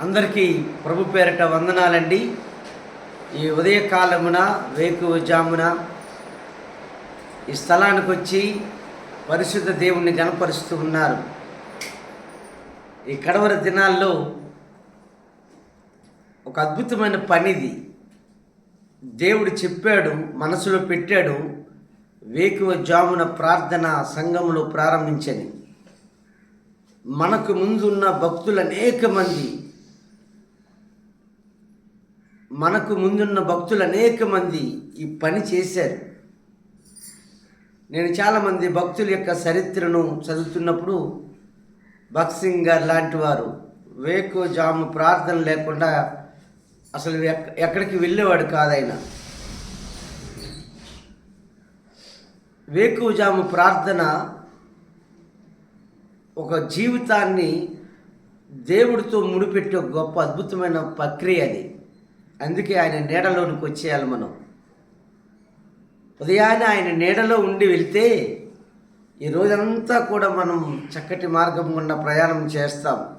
అందరికీ ప్రభు పేరిట వందనాలండి. ఈ ఉదయకాలమున వేకువజామున ఈ స్థలానికి వచ్చి పరిశుద్ధ దేవుణ్ణి గణపరుస్తూ ఉన్నారు. ఈ కడవర దినాల్లో ఒక అద్భుతమైన పనిది. దేవుడు చెప్పాడు మనసులో పెట్టాడు వేకువ జామున ప్రార్థన సంఘములో ప్రారంభించని. మనకు ముందున్న భక్తులు అనేక మంది మనకు ముందున్న భక్తులు అనేక మంది ఈ పని చేశారు. నేను చాలామంది భక్తుల యొక్క చరిత్రను చదువుతున్నప్పుడు భక్త్ సింగ్ గారు లాంటి వారు వేకు జాము ప్రార్థన లేకుండా అసలు ఎక్కడికి వెళ్ళేవాడు కాదైనా వేకుజాము ప్రార్థన ఒక జీవితాన్ని దేవుడితో ముడిపెట్టే ఒక గొప్ప అద్భుతమైన ప్రక్రియ అది. అందుకే ఆయన నీడలోనికి వచ్చేయాలి మనం. ఉదయాన్నే ఆయన నీడలో ఉండి వెళ్తే ఈ రోజంతా కూడా మనం చక్కటి మార్గం గుండా ప్రయాణం చేస్తాం.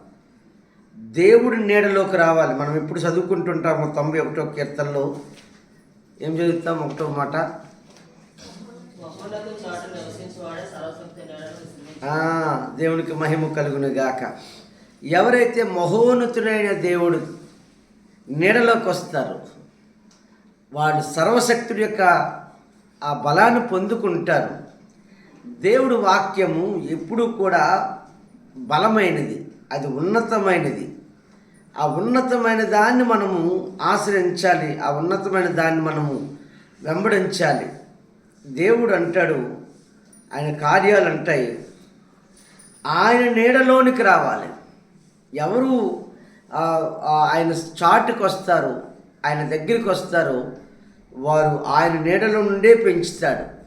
దేవుడి నీడలోకి రావాలి. మనం ఎప్పుడు చదువుకుంటుంటాము తొంభై ఒకటో కీర్తనలో ఏం చదువుతాం? ఒకటో మాట. దేవునికి మహిమ కలుగును గాక ఎవరైతే మహోన్నతుడైన దేవుడు నీడలోకి వస్తారు. వాడు సర్వశక్తుడి యొక్క ఆ బలాన్ని పొందుకుంటారు. దేవుడు వాక్యము ఎప్పుడూ కూడా బలమైనది అది ఉన్నతమైనది. ఆ ఉన్నతమైన దాన్ని మనము ఆశ్రయించాలి ఆ ఉన్నతమైన దాన్ని మనము వెంబడించాలి. దేవుడు అంటాడు ఆయన కార్యాలు అంటాయి ఆయన నీడలోనికి రావాలి. ఎవరు ఆయన చాటుకు వస్తారు ఆయన దగ్గరికి వస్తారు వారు ఆయన నీడలో నుండే పెంచుతాడు.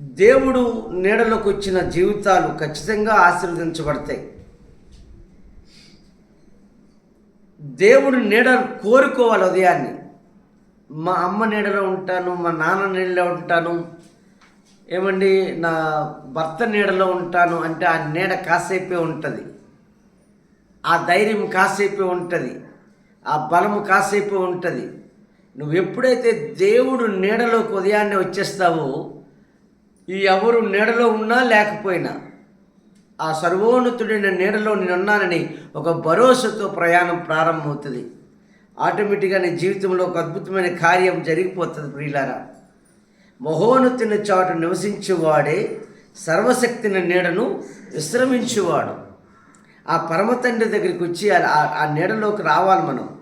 దేవుడు నీడలోకి వచ్చిన జీవితాలు ఖచ్చితంగా ఆశీర్వదించబడతాయి. దేవుడు నీడ కోరుకోవాలి ఉదయాన్ని. మా అమ్మ నీడలో ఉంటాను మా నాన్న నీడలో ఉంటాను ఏమండి నా భర్త నీడలో ఉంటాను అంటే ఆ నీడ కాసేపే ఉంటుంది. ఆ ధైర్యం కాసేపే ఉంటుంది ఆ బలము కాసేపే ఉంటుంది. నువ్వు ఎప్పుడైతే దేవుడు నీడలోకి ఉదయాన్నే వచ్చేస్తావో ఈ ఎవరు నీడలో ఉన్నా లేకపోయినా ఆ సర్వోన్నతుడైన నీడలో నేనున్నానని ఒక భరోసాతో ప్రయాణం ప్రారంభమవుతుంది. ఆటోమేటిక్గా నీ జీవితంలో ఒక అద్భుతమైన కార్యం జరిగిపోతుంది ప్రియులారా. మహోన్నతుని చాటు నివసించేవాడే సర్వశక్తిని నీడను విశ్రమించేవాడు. ఆ పరమ తండ్రి దగ్గరికి వచ్చి ఆ- ఆ నీడలోకి రావాలి మనం.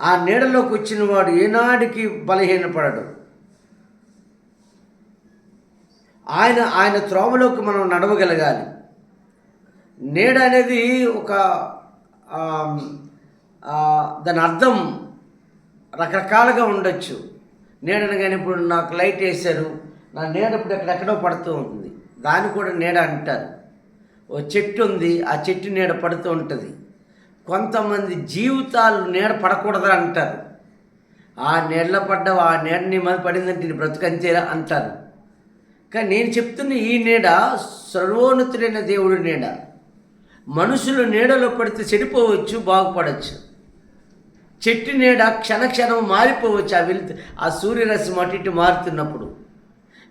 ఆ నీడలోకి వచ్చిన వాడు ఏనాడికి బలహీనపడడు. ఆయన ఆయన త్రోవలోకి మనం నడవగలగాలి. నీడ అనేది ఒక దాని అర్థం రకరకాలుగా ఉండొచ్చు. నీడను కానీ ఇప్పుడు నాకు లైట్ వేశారు. నా నీడ ఇప్పుడు ఎక్కడెక్కడో పడుతూ ఉంటుంది. దాన్ని కూడా నీడ అంటారు. ఓ చెట్టు ఉంది ఆ చెట్టు నీడ పడుతూ ఉంటుంది. కొంతమంది జీవితాలు నీడ పడకూడదు అంటారు. ఆ నీడలో పడ్డావు ఆ నీడ నీ మీద పడిందంటే నీ బ్రతుకంతేరా అంటారు. కానీ నేను చెప్తున్న ఈ నీడ సర్వోన్నతుడైన దేవుడి నీడ. మనుషులు నీడలో పడితే చెడిపోవచ్చు బాగుపడవచ్చు చెట్టు నీడ క్షణ క్షణం మారిపోవచ్చు ఆ వెళ్తే ఆ సూర్యరశ్మి అటు ఇటు మారుతున్నప్పుడు.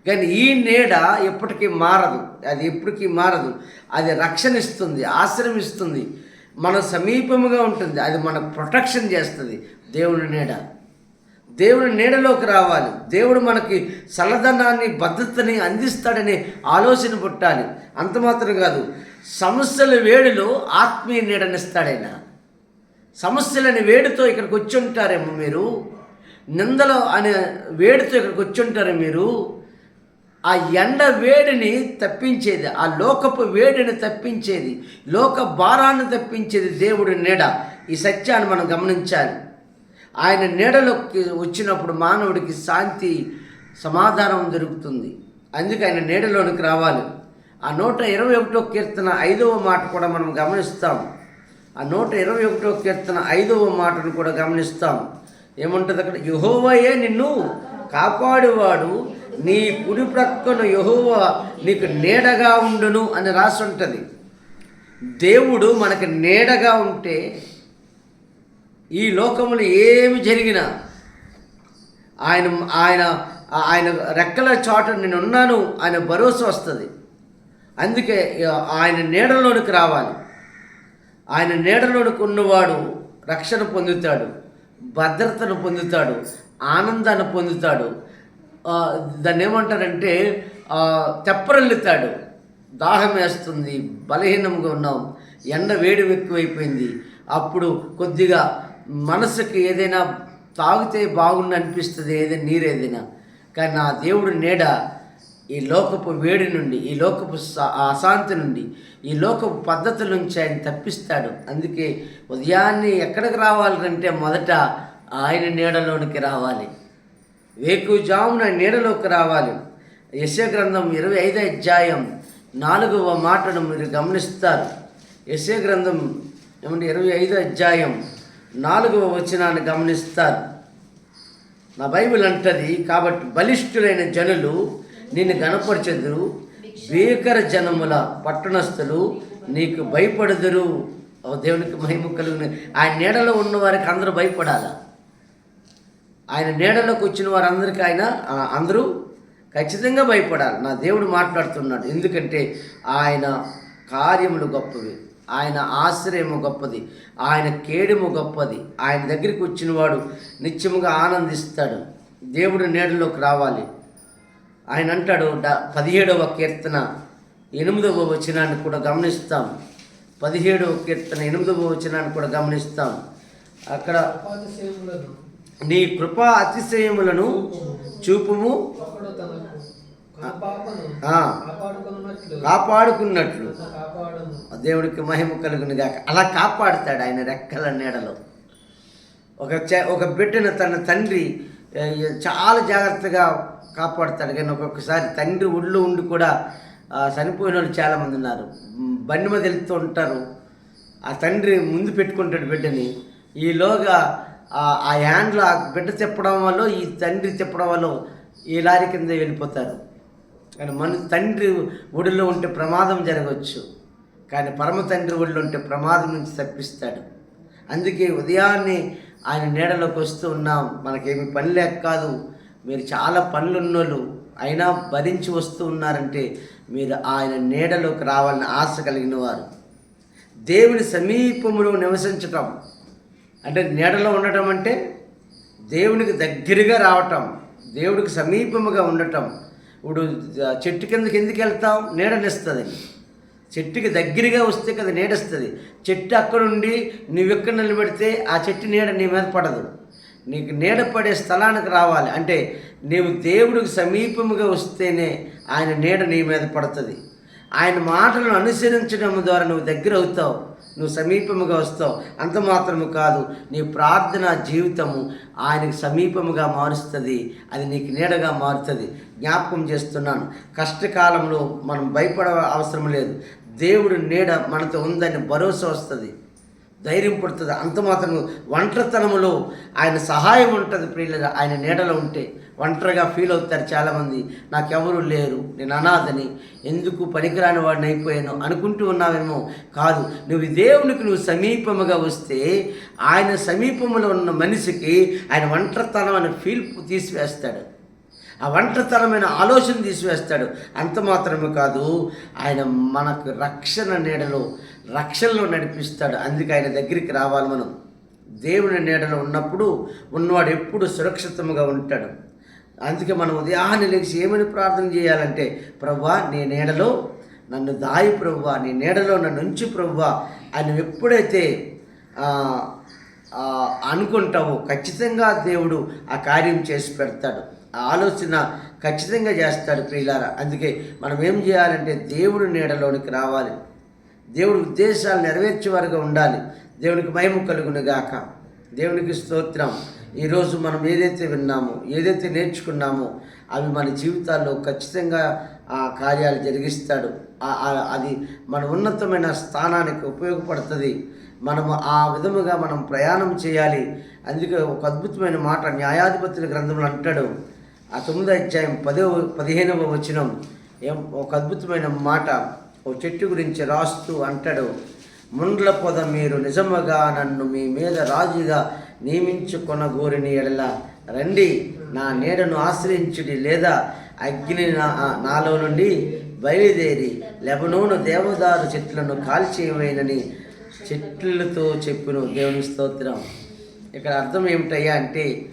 కానీ ఈ నీడ ఎప్పటికీ మారదు. అది ఎప్పటికీ మారదు. అది రక్షణ ఇస్తుంది ఆశ్రమిస్తుంది మన సమీపముగా ఉంటుంది. అది మన ప్రొటెక్షన్ చేస్తుంది. దేవుని నీడ. దేవుని నీడలోకి రావాలి. దేవుడు మనకి చల్లదనాన్ని భద్రతని అందిస్తాడనే ఆలోచన పుట్టాలి. అంత మాత్రం కాదు. సమస్యల వేడిలో ఆత్మీయ నీడనిస్తాడైనా సమస్యలని వేడితో ఇక్కడికి వచ్చి ఉంటారేమో మీరు? నిందలో అనే వేడితో ఇక్కడికి వచ్చి ఉంటారు మీరు? ఆ ఎండ వేడిని తప్పించేది ఆ లోకపు వేడిని తప్పించేది లోక భారాన్ని తప్పించేది దేవుడి నీడ. ఈ సత్యాన్ని మనం గమనించాలి. ఆయన నీడలోకి వచ్చినప్పుడు మానవుడికి శాంతి సమాధానం దొరుకుతుంది. అందుకే ఆయన నీడలోనికి రావాలి. ఆ నూట ఇరవై ఒకటో కీర్తన ఐదవ మాట కూడా మనం గమనిస్తాం. ఆ నూట ఇరవై ఒకటో కీర్తన ఐదవ మాటను కూడా గమనిస్తాం. ఏముంటుంది అక్కడ? యుహోవయే నిన్ను కాపాడేవాడు. నీ కుడి ప్రక్కను యహోవ నీకు నీడగా ఉండును అని రాసి ఉంటుంది. దేవుడు మనకు నీడగా ఉంటే ఈ లోకములు ఏమి జరిగినా ఆయన ఆయన ఆయన రెక్కల చాట నేను ఉన్నాను ఆయన భరోసా వస్తుంది. అందుకే ఆయన నీడలోనికి రావాలి. ఆయన నీడలోనికి ఉన్నవాడు రక్షణ పొందుతాడు భద్రతను పొందుతాడు ఆనందాన్ని పొందుతాడు దాన్ని ఏమంటారంటే తెప్పరల్లుతాడు దాహం వేస్తుంది బలహీనంగా ఉన్నాం ఎండ వేడి ఎక్కువైపోయింది. అప్పుడు కొద్దిగా మనసుకి ఏదైనా తాగితే బాగుండి అనిపిస్తుంది ఏదైనా నీరు ఏదైనా. కానీ నా దేవుడు నీడ ఈ లోకపు వేడి నుండి ఈ లోకపు అశాంతి నుండి ఈ లోకపు పద్ధతుల నుంచి ఆయన తప్పిస్తాడు. అందుకే ఉదయాన్నే ఎక్కడికి రావాలంటే మొదట ఆయన నీడలోనికి రావాలి. వేకుజామున నీడలోకి రావాలి. యశ గ్రంథం ఇరవై ఐదో అధ్యాయం నాలుగవ మాటను మీరు గమనిస్తారు. యశ గ్రంథం ఏమంటే ఇరవై ఐదో అధ్యాయం నాలుగవ వచనాన్ని గమనిస్తారు. నా బైబిల్ అంటది కాబట్టి బలిష్ఠులైన జనులు నిన్ను గణపరచెదురు. భీకర జనముల పట్టణస్థులు నీకు భయపడుదురు. ఓ దేవునికి మహిమ కలుగుని. ఆయన నీడలో ఉన్న వారికి అందరూ భయపడాలా? ఆయన నీడలోకి వచ్చిన వారందరికీ ఆయన అందరూ ఖచ్చితంగా భయపడాలి. నా దేవుడు మాట్లాడుతున్నాడు. ఎందుకంటే ఆయన కార్యములు గొప్పవి. ఆయన ఆశ్రయము గొప్పది. ఆయన కేడము గొప్పది. ఆయన దగ్గరికి వచ్చినవాడు నిత్యముగా ఆనందిస్తాడు. దేవుడు నీడలోకి రావాలి. ఆయన అంటాడు డ- పదిహేడవ కీర్తన ఎనిమిదవ వచనాన్ని కూడా గమనిస్తాం. పదిహేడవ కీర్తన ఎనిమిదవ వచనాన్ని కూడా గమనిస్తాం. అక్కడ నీ కృపా అతిశయములను చూపుము. కాపాడుకున్నట్లు. దేవుడికి మహిమ కలుగును గాక. అలా కాపాడుతాడు ఆయన రెక్కల నీడలో. ఒక చ- ఒక బిడ్డను తన తండ్రి చాలా జాగ్రత్తగా కాపాడుతాడు. కానీ ఒక్కొక్కసారి తండ్రి ఒళ్ళు ఉండి కూడా చనిపోయిన వాళ్ళు చాలామంది ఉన్నారు. బండి మీద వెళ్తూ ఉంటారు. ఆ తండ్రి ముందు పెట్టుకుంటాడు బిడ్డని. ఈలోగా ఆ- ఆ హ్యాండ్లో ఆ బిడ్డ చెప్పడం వల్ల ఈ తండ్రి చెప్పడం వల్ల ఈ లారీ కింద వెళ్ళిపోతారు. కానీ మన తండ్రి ఒడిలో ఉంటే ప్రమాదం జరగవచ్చు కానీ పరమ తండ్రి ఒడిలో ఉంటే ప్రమాదం నుంచి తప్పిస్తాడు. అందుకే ఉదయాన్నే ఆయన నీడలోకి వస్తూ ఉన్నాం. మనకేమి పని లేక కాదు. మీరు చాలా పనులు ఉన్నోళ్ళు అయినా భరించి వస్తూ ఉన్నారంటే మీరు ఆయన నీడలోకి రావాలని ఆశ కలిగిన వారు. దేవుని సమీపంలో నివసించటం. అంటే నీడలో ఉండటం అంటే దేవునికి దగ్గరగా రావటం దేవుడికి సమీపముగా ఉండటం. ఇప్పుడు చెట్టు కిందకి ఎందుకు వెళ్తాం? నీడనిస్తుంది చెట్టుకి దగ్గరగా వస్తే కదా నీడస్తుంది చెట్టు అక్కడుండి నువ్వెక్కడ నిలబెడితే ఆ చెట్టు నీడ నీ మీద పడదు. నీకు నీడ పడే స్థలానికి రావాలి. అంటే నీవు దేవుడికి సమీపముగా వస్తేనే ఆయన నీడ నీ మీద పడుతుంది. ఆయన మాటలను అనుసరించడం ద్వారా నువ్వు దగ్గర అవుతావు. నువ్వు సమీపముగా వస్తావు. అంత మాత్రము కాదు నీ ప్రార్థన జీవితము ఆయనకు సమీపముగా మారుస్తుంది. అది నీకు నీడగా మారుతుంది. జ్ఞాపకం చేస్తున్నాను. కష్టకాలంలో మనం భయపడ అవసరం లేదు. దేవుడు నీడ మనతో ఉందని భరోసా వస్తుంది. ధైర్యం పుడుతుంది. అంత మాత్రం ఒంటరితనములో ఆయన సహాయం ఉంటుంది ప్రియుల ఆయన నీడలో ఉంటే ఒంటరిగా ఫీల్ అవుతారు చాలామంది. నాకెవరూ లేరు. నేను అనాథని. ఎందుకు పనికిరాని వాడిని అయిపోయాను అనుకుంటూ ఉన్నావేమో. కాదు నువ్వు దేవునికి నువ్వు సమీపముగా వస్తే ఆయన సమీపంలో ఉన్న మనిషికి ఆయన ఒంటరితనం అనే ఫీల్ తీసివేస్తాడు. ఆ ఒంటరితనమైన ఆలోచన తీసివేస్తాడు. అంత మాత్రమే కాదు ఆయన మనకు రక్షణ నీడలో రక్షణలో నడిపిస్తాడు. అందుకే ఆయన దగ్గరికి రావాలి మనం. దేవుని నీడలో ఉన్నప్పుడు ఉన్నవాడు ఎప్పుడు సురక్షితంగా ఉంటాడు. అందుకే మనం ఉదయాన్నే లేచి ఏమని ప్రార్థన చేయాలంటే ప్రవ్వా నీ నీడలో నన్ను దాయి ప్రవ్వా నీ నీడలో నన్ను ఉంచి ప్రవ్వా అని ఎప్పుడైతే అనుకుంటావో ఖచ్చితంగా దేవుడు ఆ కార్యం చేసి పెడతాడు. ఆ ఆలోచన ఖచ్చితంగా చేస్తాడు ప్రియులారా. అందుకే మనం ఏం చేయాలంటే దేవుడు నీడలోనికి రావాలి. దేవుడి ఉద్దేశాలు నెరవేర్చే నెరవేర్చేవారుగా ఉండాలి. దేవునికి మహిమ కలుగును గాక. దేవునికి స్తోత్రం. ఈరోజు మనం ఏదైతే విన్నామో ఏదైతే నేర్చుకున్నామో అవి మన జీవితాల్లో ఖచ్చితంగా ఆ కార్యాలు జరిగిస్తాడు. అది మన ఉన్నతమైన స్థానానికి ఉపయోగపడుతుంది. మనము ఆ విధముగా మనం ప్రయాణం చేయాలి. అందుకే ఒక అద్భుతమైన మాట న్యాయాధిపతుల గ్రంథంలో అంటాడు. ఆ తొమ్మిదో అధ్యాయం పదో పదిహేనవ వచనం. ఏం ఒక అద్భుతమైన మాట ఓ చెట్టు గురించి రాస్తూ అంటాడు. ముండ్ల పొద మీరు నిజముగా నన్ను మీ మీద రాజుగా నియమించుకొన గోరిని ఎడల. రండి నా నీడను ఆశ్రయించుడి లేదా అగ్ని నా నాలో నుండి బయలుదేరి లెబనోను దేవదారు చెట్లను కాల్చేయమైనని చెట్లతో చెప్పును. దేవుని స్తోత్రం. ఇక్కడ అర్థం ఏమిటయ్యా అంటే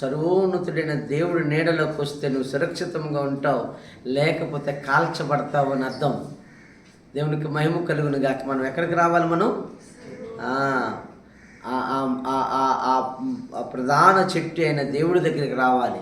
సర్వోన్నతుడైన దేవుడి నీడలోకి వస్తే నువ్వు సురక్షితంగా ఉంటావు లేకపోతే కాల్చబడతావు అని అర్థం. దేవునికి మహిమ కలుగును గాక మనం ఎక్కడికి రావాలి మనం? ప్రధాన చెట్టు అయిన దేవుడి దగ్గరికి రావాలి.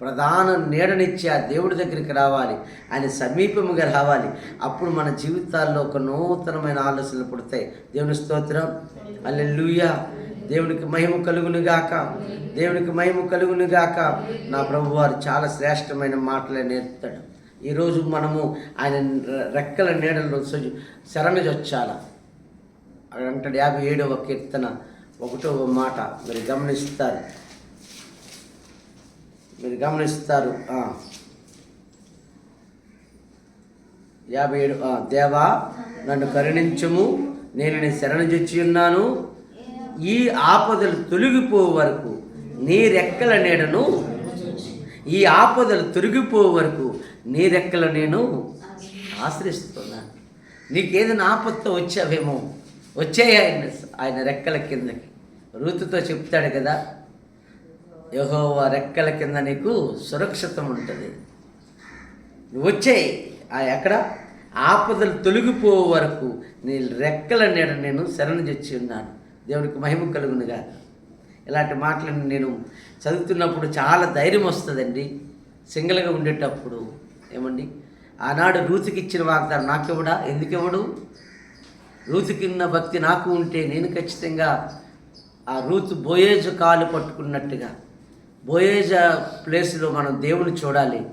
ప్రధాన నీడనిచ్చే ఆ దేవుడి దగ్గరికి రావాలి. ఆయన సమీపముగా రావాలి. అప్పుడు మన జీవితాల్లో ఒక నూతనమైన ఆలోచనలు పుడతాయి. దేవుని స్తోత్రం. అల్లెలుయ్యా దేవునికి మహిమ కలుగును గాక. దేవునికి మహిమ కలుగును గాక. నా ప్రభు వారు చాలా శ్రేష్టమైన మాటలే నేర్పుతాడు. ఈరోజు మనము ఆయన రెక్కల నీడలో సొ- అంటాడు యాభై ఏడవ కీర్తన ఒకటవ మాట. మీరు గమనిస్తారు. మీరు గమనిస్తారు యాభై ఏడు దేవా నన్ను కరుణించము నేను నీ శరణజొచ్చి ఉన్నాను. ఈ ఆపదలు తొలగిపో వరకు నీ రెక్కల నీడను ఈ ఆపదలు తొలగిపో వరకు నీ రెక్కల నేను ఆశ్రయిస్తున్నాను నీకేదైనా ఆపత్తో వచ్చావేమో? వచ్చాయి ఆయన ఆయన రెక్కల కిందకి. రూతుతో చెప్తాడు కదా యహో రెక్కల కింద నీకు సురక్షితం ఉంటుంది. వచ్చాయి. ఆ ఎక్కడ? ఆపదలు తొలగిపో వరకు నీ రెక్కల నీడ నేను శరణి తెచ్చి ఉన్నాను. దేవునికి మహిమ కలుగునుగా. ఇలాంటి మాటలను నేను చదువుతున్నప్పుడు చాలా ధైర్యం వస్తుందండి. సింగిల్గా ఉండేటప్పుడు ఏమండి? ఆనాడు రూతికి ఇచ్చిన వాగ్దానం నాకెవడా ఎందుకు ఇవ్వడు రూతుకిన్న భక్తి నాకు ఉంటే నేను ఖచ్చితంగా ఆ రూతు బోయేజు కాలు పట్టుకున్నట్టుగా బోయేజ ప్లేస్లో మనం దేవుని చూడాలి.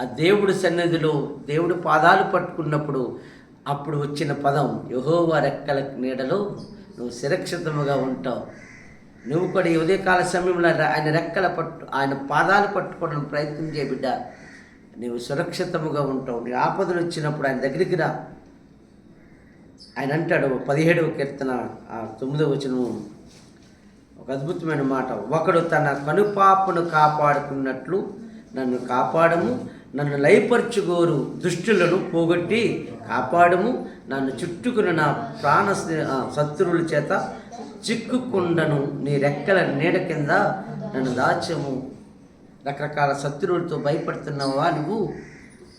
ఆ దేవుడి సన్నిధిలో దేవుడి పాదాలు పట్టుకున్నప్పుడు అప్పుడు వచ్చిన పదం యహోవా రెక్కల నీడలో నువ్వు సురక్షితముగా ఉంటావు. నువ్వు కూడా ఈ ఉదయకాల సమయంలో ఆయన రెక్కల పట్టు ఆయన పాదాలు పట్టుకోవడం ప్రయత్నం చేయ బిడ్డ. నీవు సురక్షితముగా ఉంటావు. నీ ఆపదలు వచ్చినప్పుడు ఆయన దగ్గరికి రా. ఆయన అంటాడు పదిహేడవ కీర్తన ఆ తొమ్మిదవ వచనము. ఒక అద్భుతమైన మాట. ఒకడు తన కనుపాపను కాపాడుకున్నట్లు నన్ను కాపాడము నన్ను లయపరచుగోరు దుష్టులను పోగొట్టి కాపాడము నన్ను చుట్టుకున్న నా ప్రాణ శత్రువుల చేత చిక్కుకుండను నీ రెక్కల నీడ కింద నన్ను దాచము. రకరకాల శత్రువులతో భయపడుతున్నావా నువ్వు?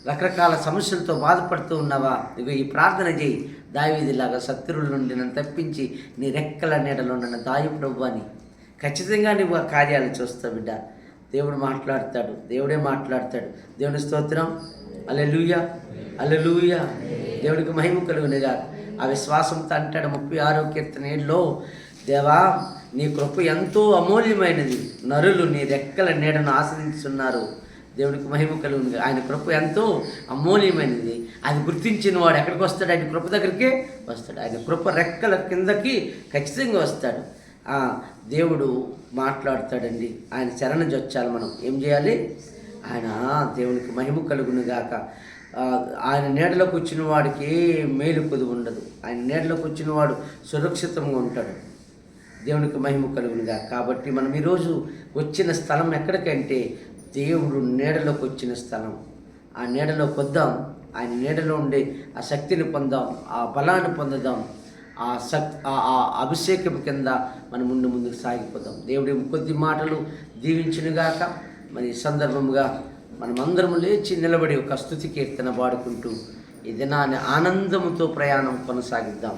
రకరకాల సమస్యలతో బాధపడుతూ ఉన్నావా? ఇగో ఈ ప్రార్థన చేయి. దావీదిలాగా శత్రువుల నుండి నన్ను తప్పించి నీ రెక్కల నీడలో నన్ను దాయి ప్రభు అని. ఖచ్చితంగా నువ్వు ఆ కార్యాలు చూస్తావు బిడ్డ. దేవుడు మాట్లాడతాడు. దేవుడే మాట్లాడతాడు. దేవుని స్తోత్రం. అల్లెలుయ అల్లెలుయ దేవుడికి మహిమ కలుగునిగా. ఆ విశ్వాసంతో అంటాడు ముప్పై ఆరో కీర్తన దేవా నీ కృప ఎంతో అమూల్యమైనది. నరులు నీ రెక్కల నీడను ఆశ్రయించున్నారు దేవునికి మహిమ కలుగును. ఆయన కృప ఎంతో అమూల్యమైనది అది గుర్తించిన వాడు ఎక్కడికి వస్తాడు? ఆయన కృప దగ్గరికే వస్తాడు. ఆయన కృప రెక్కల కిందకి ఖచ్చితంగా వస్తాడు. దేవుడు మాట్లాడతాడండి. ఆయన శరణ జొచ్చాలి మనం. ఏం చేయాలి? ఆయన దేవునికి మహిమ కలుగును గాక. ఆయన నీడలోకి వచ్చిన వాడికి ఏ మేలు కొద్ది ఉండదు. ఆయన నీడలోకి వచ్చిన వాడు సురక్షితంగా ఉంటాడు. దేవునికి మహిమ కలుగునుగా కాబట్టి మనం ఈరోజు వచ్చిన స్థలం ఎక్కడికంటే దేవుడు నీడలోకి వచ్చిన స్థలం. ఆ నీడలో పొద్దాం ఆయన నీడలో ఉండే ఆ శక్తిని పొందాం ఆ బలాన్ని పొందుదాం ఆ శక్ ఆ- ఆ అభిషేకం కింద మనం ముందు ముందుకు సాగిపోదాం. దేవుడి కొద్ది మాటలు దీవించినగాక మరి ఈ సందర్భముగా మనమందరం లేచి నిలబడి ఒక స్థుతి కీర్తన పాడుకుంటూ ఈ దినాన్ని ఆనందముతో ప్రయాణం కొనసాగిద్దాం.